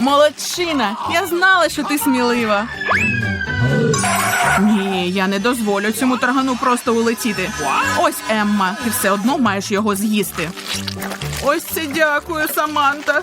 Молодчина! Я знала, що ти смілива. Ні, я не дозволю цьому таргану просто улетіти. Ось Емма, ти все одно маєш його з'їсти. Ось це дякую, Саманта.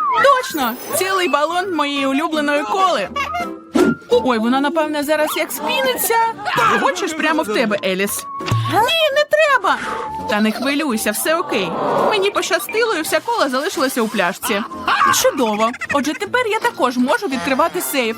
Точно! Цілий балон моєї улюбленої коли. Ой, вона, напевне, зараз як спіниться. Хочеш прямо в тебе, Еліс? Ні, не треба. Та не хвилюйся, все окей. Мені пощастило, і вся кола залишилася у пляшці. Чудово. Отже, тепер я також можу відкривати сейф.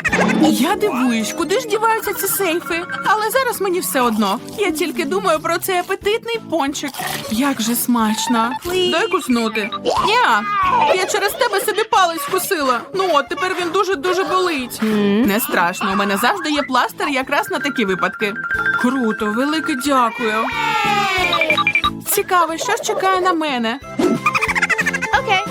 Я дивуюсь, куди ж діваються ці сейфи. Але зараз мені все одно. Я тільки думаю про цей апетитний пончик. Як же смачно. Дай куснути. Ня, я через тебе собі палець вкусила. Ну от тепер він дуже дуже болить. Не страшно. У мене завжди є пластир якраз на такі випадки. Круто, велике дякую. Цікаво, що ж чекає на мене. Okay.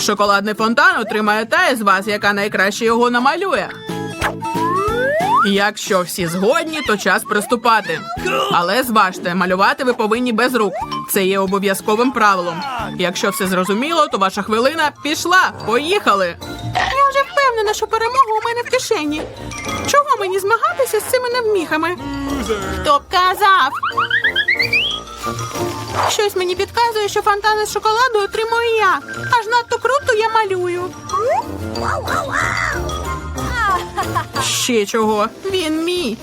Шоколадний фонтан отримає та із вас, яка найкраще його намалює. Якщо всі згодні, то час приступати. Але зважте, малювати ви повинні без рук. Це є обов'язковим правилом. Якщо все зрозуміло, то ваша хвилина пішла. Поїхали. Я вже впевнена, що перемога у мене в кишені. Чого мені змагатися з цими невміхами? Хто б казав? Щось мені підказує, що фонтани з шоколаду отримую я. Аж надто круто я малюю. Ще чого? Він мій.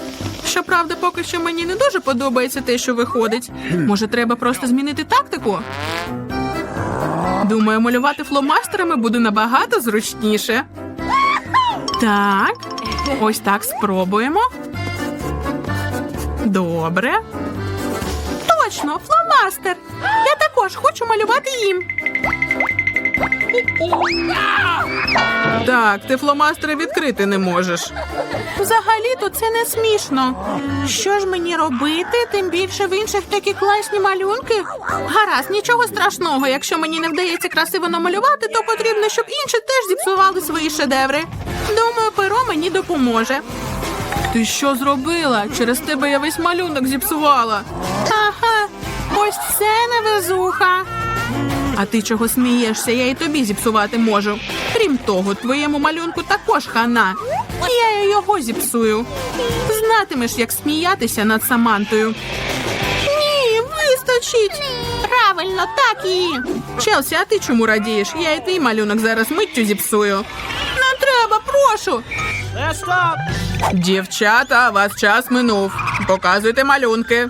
Щоправда, поки що мені не дуже подобається те, що виходить. Може, треба просто змінити тактику? Думаю, малювати фломастерами буде набагато зручніше. Так, ось так спробуємо. Добре. Точно, фломастер. Я також хочу малювати їм. Так, ти фломастери відкрити не можеш. Взагалі-то це не смішно. Що ж мені робити? Тим більше в інших такі класні малюнки. Гаразд, нічого страшного. Якщо мені не вдається красиво намалювати, то потрібно, щоб інші теж зіпсували свої шедеври. Думаю, перо мені допоможе. Ти що зробила? Через тебе я весь малюнок зіпсувала. Ось це невезуха. А ти чого смієшся? Я і тобі зіпсувати можу. Крім того, твоєму малюнку також хана. Я його зіпсую. Знатимеш, як сміятися над Самантою. Ні, вистачить. Правильно, так і. Челсі, а ти чому радієш? Я і твій малюнок зараз миттю зіпсую. Не треба, прошу. Дівчата, вас час минув. Показуйте малюнки.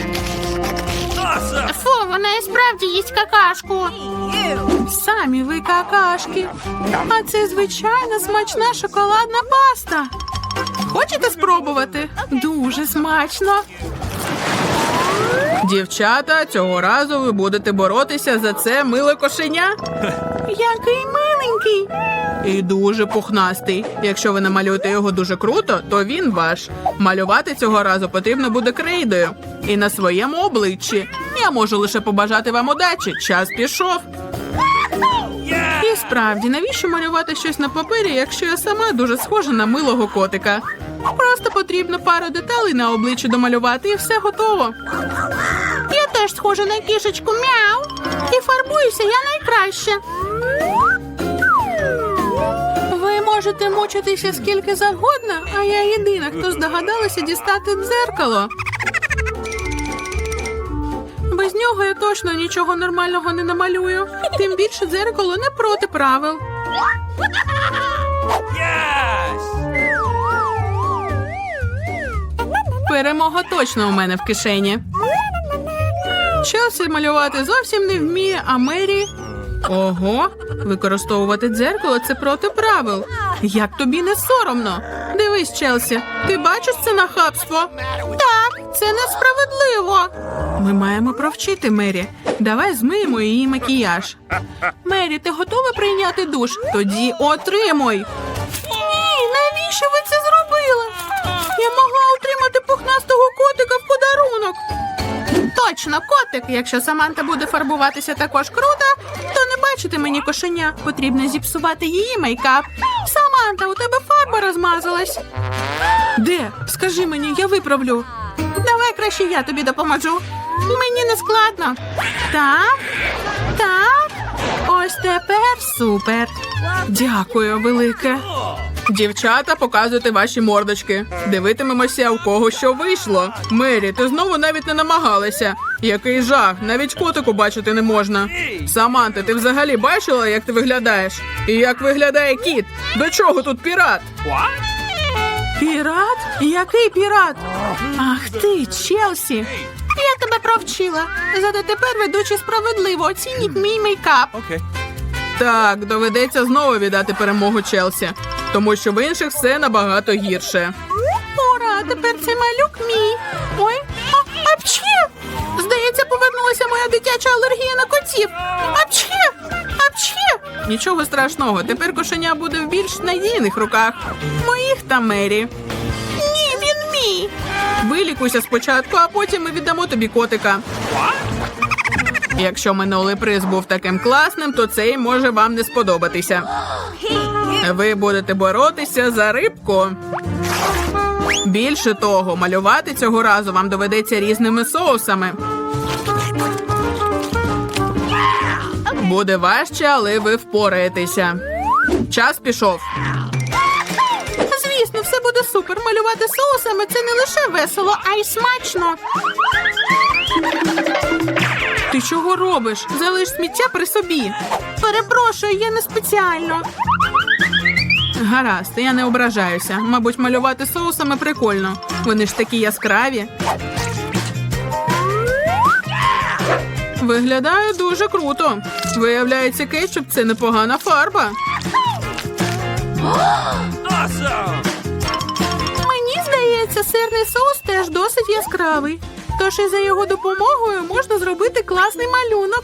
Awesome. Фу, вона і справді їсть какашку. Самі ви какашки. А це звичайна смачна шоколадна паста. Хочете спробувати? Дуже смачно. Дівчата, цього разу ви будете боротися за це миле кошеня. Який миленький. І дуже пухнастий. Якщо ви намалюєте його дуже круто, то він ваш. Малювати цього разу потрібно буде крейдою. І на своєму обличчі. Я можу лише побажати вам удачі. Час пішов. І справді, навіщо малювати щось на папері, якщо я сама дуже схожа на милого котика? Просто потрібно пару деталей на обличчі домалювати, і все готово. Я теж схожа на кішечку мяу. І фарбуюся я найкраще. Ви можете мучитися скільки завгодно, а я єдина, хто здогадалася дістати дзеркало. Без нього я точно нічого нормального не намалюю. Тим більше дзеркало не проти правил. Yes. Перемога точно у мене в кишені. Челсі малювати зовсім не вміє, а Мері. Ого, використовувати дзеркало це проти правил. Як тобі не соромно? Дивись, Челсі, ти бачиш це нахабство? Так, це несправедливо. Ми маємо провчити Мері. Давай змиємо її макіяж. Мері, ти готова прийняти душ? Тоді отримуй. Ні, навіщо ви це зробили? Я могла отримати пухнастого котика в подарунок. Точно, котик. Якщо Саманта буде фарбуватися також круто, то не мені кошеня. Потрібно зіпсувати її мейкап. Саманта, у тебе фарба розмазалась. Де? Скажи мені, я виправлю. Давай краще я тобі допоможу. Мені не складно. Так, так. Ось тепер супер. Дякую, велике. Дівчата, показуйте ваші мордочки. Дивитимемося, у кого що вийшло. Мері, ти знову навіть не намагалася. Який жах, навіть котику бачити не можна. Саманта, ти взагалі бачила, як ти виглядаєш? І як виглядає кіт? До чого тут пірат? Пірат? Який пірат? Ах ти, Челсі. Я тебе провчила. Зате тепер ведучі справедливо оцініть мій мейкап. Okay. Так, доведеться знову віддати перемогу Челсі, тому що в інших все набагато гірше. Ура, тепер це малюк мій. Ой, а, апчхі! Здається, повернулася моя дитяча алергія на котів. Апчхі! Апчхі! Нічого страшного, тепер кошеня буде в більш надійних руках. Моїх та Мері. Ні, він мій. Вилікуйся спочатку, а потім ми віддамо тобі котика. Якщо минулий приз був таким класним, то цей може вам не сподобатися. Ви будете боротися за рибку. Більше того, малювати цього разу вам доведеться різними соусами. Буде важче, але ви впораєтеся. Час пішов. Звісно, все буде супер. Малювати соусами це не лише весело, а й смачно. Ти чого робиш? Залиш сміття при собі. Перепрошую, я не спеціально. Гаразд, я не ображаюся. Мабуть, малювати соусами прикольно. Вони ж такі яскраві. Виглядає дуже круто. Виявляється, кетчуп це непогана фарба. Мені здається, сирний соус теж досить яскравий. Тож і за його допомогою можна зробити класний малюнок.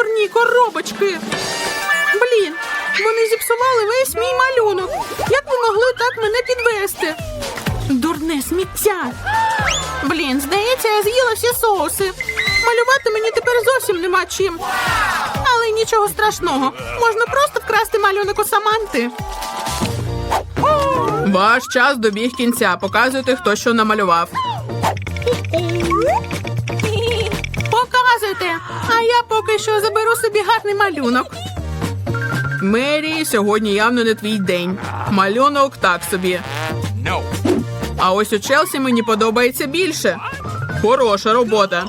дурні коробочки. Блін, вони зіпсували весь мій малюнок. Як ви могли так мене підвести? Дурне сміття. Блін, здається, я з'їла всі соуси. Малювати мені тепер зовсім нема чим. Але нічого страшного. Можна просто вкрасти малюнок у Саманти. Ваш час добіг кінця. Показуйте, хто що намалював. А я поки що заберу собі гарний малюнок. Мері, сьогодні явно не твій день. Малюнок так собі. No. А ось у Челсі мені подобається більше. Хороша робота.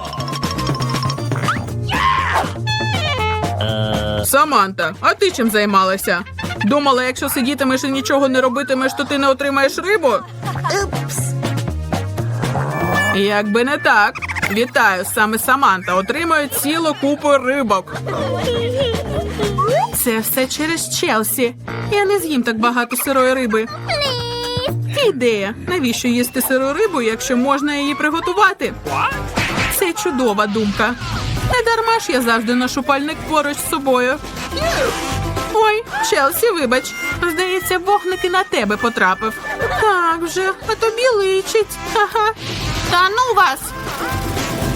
Саманта, а ти чим займалася? Думала, якщо сидітимеш і нічого не робитимеш, то ти не отримаєш рибу? Якби не так. Вітаю, саме Саманта отримує цілу купу рибок. Це все через Челсі. Я не з'їм так багато сирої риби. Ідея. Навіщо їсти сиру рибу, якщо можна її приготувати? Це чудова думка. Не дарма ж я завжди ношу пальник поруч з собою. Ой, Челсі, вибач. Здається, вогник і на тебе потрапив. Так вже, а тобі личить. Ага. Та ну вас.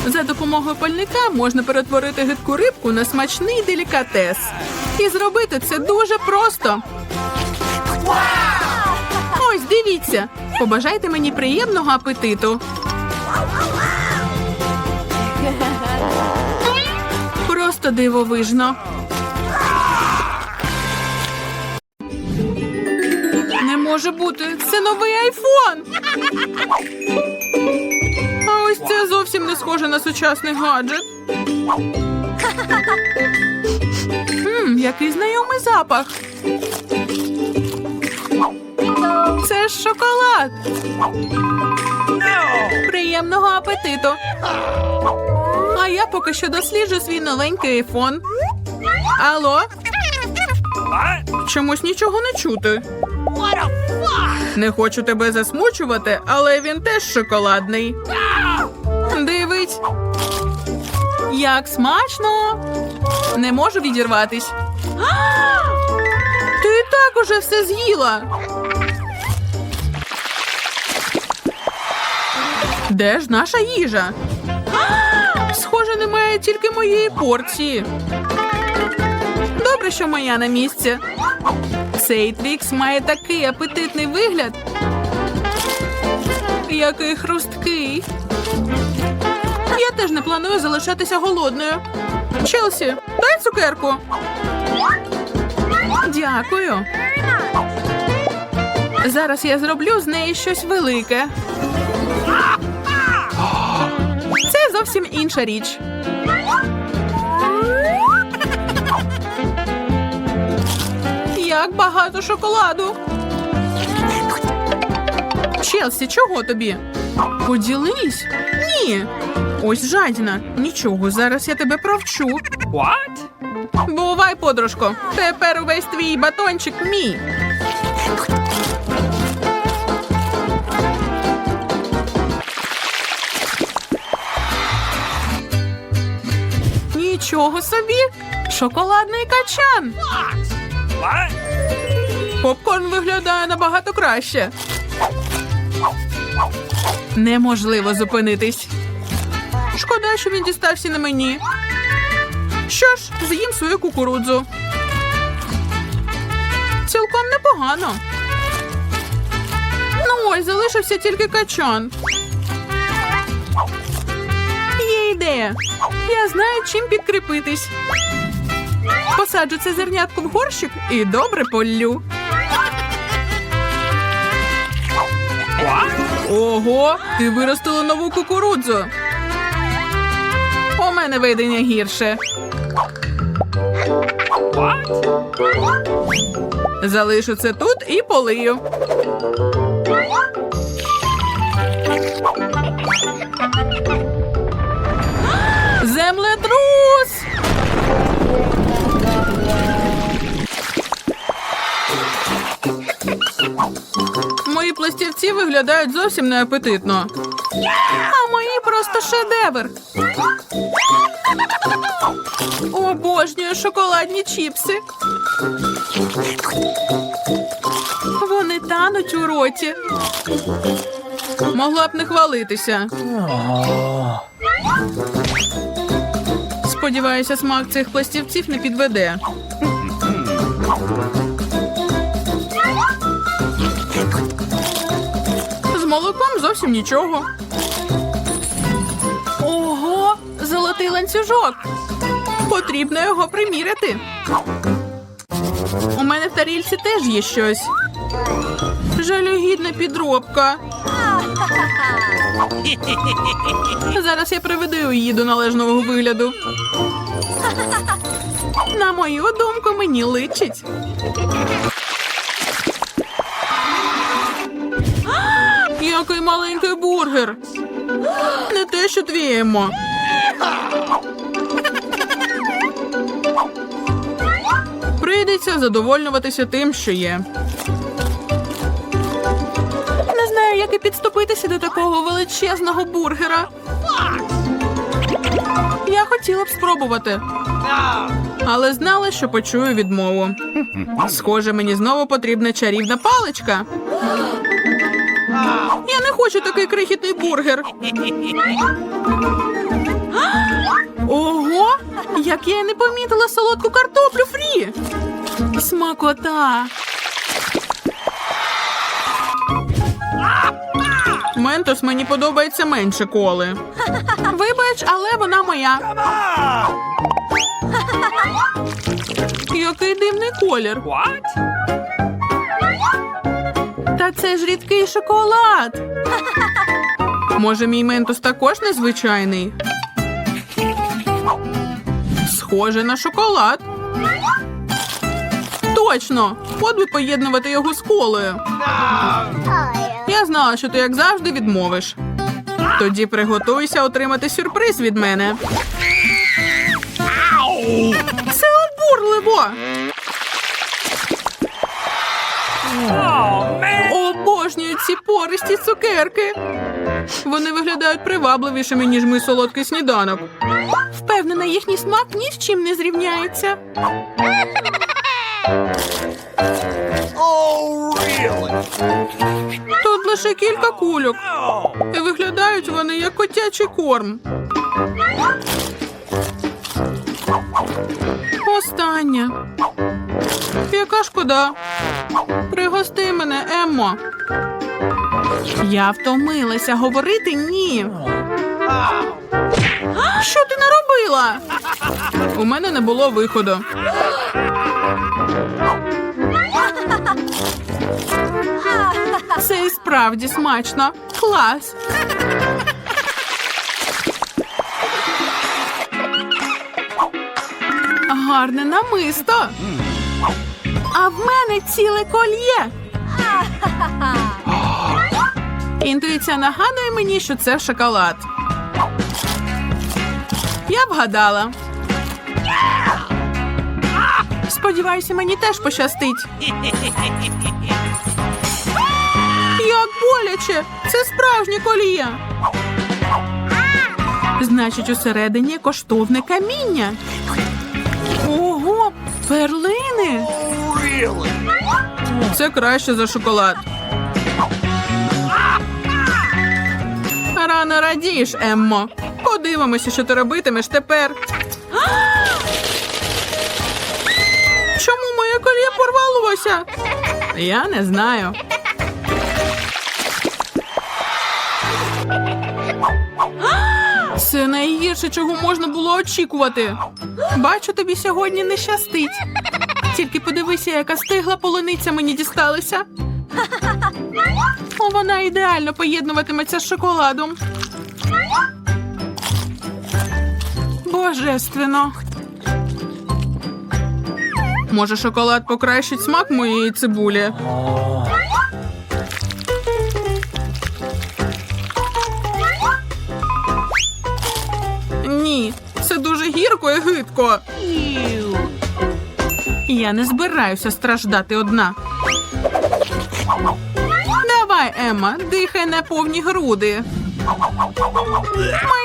За допомогою пальника можна перетворити гидку рибку на смачний делікатес. І зробити це дуже просто. Ось дивіться. Побажайте мені приємного апетиту. Просто дивовижно. Не може бути. Це новий айфон. Не схоже на сучасний гаджет. Мм, який знайомий запах. Це ж шоколад. Приємного апетиту. А я поки що досліджу свій новенький айфон. Алло, чомусь нічого не чути. Не хочу тебе засмучувати, але він теж шоколадний. Дивись. Як смачно. Не можу відірватись. Ти так уже все з'їла. Де ж наша їжа? Схоже, немає тільки моєї порції. Добре, що моя на місці. Цей твікс має такий апетитний вигляд. Який хрусткий. Теж не планую залишатися голодною. Челсі, дай цукерку. Дякую. Зараз я зроблю з неї щось велике. Це зовсім інша річ. Як багато шоколаду. Челсі, чого тобі? Поділись? Ні. Ось жадіна. Нічого, зараз я тебе провчу. What? Бувай, подружко. Тепер увесь твій батончик мій. Нічого собі. Шоколадний качан. What? Попкорн виглядає набагато краще. Неможливо зупинитись. Шкода, що він дістався на мені. Що ж, з'їм свою кукурудзу. Цілком непогано. Ну ось, залишився тільки качан. Є ідея. Я знаю, чим підкріпитись. Посаджу це зернятко в горщик і добре поллю. Ого, ти виростила нову кукурудзу. Мене видення гірше. Залишу це тут і полию. Землетрус! Мої пластівці виглядають зовсім неапетитно. А мої просто шедевр. Обожнюю шоколадні чіпси. Вони тануть у роті. Могла б не хвалитися. Сподіваюся, смак цих пластівців не підведе. З молоком зовсім нічого. Ланцюжок. Потрібно його приміряти. У мене в тарільці теж є щось. Жалюгідна підробка. Зараз я приведу її до належного вигляду. На мою думку, мені личить. Який маленький бургер. Не те, що твій Емо. Прийдеться задовольнюватися тим, що є. Не знаю, як і підступитися до такого величезного бургера. Я хотіла б спробувати, але знала, що почую відмову. Схоже, мені знову потрібна чарівна паличка. Я не хочу такий крихітний бургер. Ого! Як я не помітила солодку картоплю фрі. Смакота. Ментос мені подобається менше коли. Вибач, але вона моя. Який дивний колір. What? Та це ж рідкий шоколад. Може, мій ментус також незвичайний? Схоже на шоколад. Точно! От поєднувати його з колою. Я знала, що ти як завжди відмовиш. Тоді приготуйся отримати сюрприз від мене. Це обурливо! Обожнюю ці пористі цукерки. Вони виглядають привабливішими, ніж мій солодкий сніданок. Впевнена, їхній смак ні з чим не зрівняється. Тут лише кілька кульок. І виглядають вони як котячий корм. Остання. Яка шкода. Пригости мене, Еммо. Я втомилася говорити ні. Що ти наробила? У мене не було виходу. Це і справді смачно. Клас. Гарне намисто. А в мене ціле кольє. Інтуїція нагадує мені, що це шоколад. Я вгадала. Сподіваюся, мені теж пощастить. Як боляче! Це справжнє коліє. Значить, усередині коштовне каміння. Ого, перлини. Це краще за шоколад. Рано радієш, Еммо. Подивимося, що ти робитимеш тепер. Чому моє коліє порвалося? Я не знаю. Це найгірше, чого можна було очікувати. Бачу, тобі сьогодні не щастить. Тільки подивися, яка стигла полуниця мені дісталася. Вона ідеально поєднуватиметься з шоколадом. Божественно. Може, шоколад покращить смак моєї цибулі? Ні, це дуже гірко і гидко. Я не збираюся страждати одна. Давай, Емма, дихай на повні груди. Мої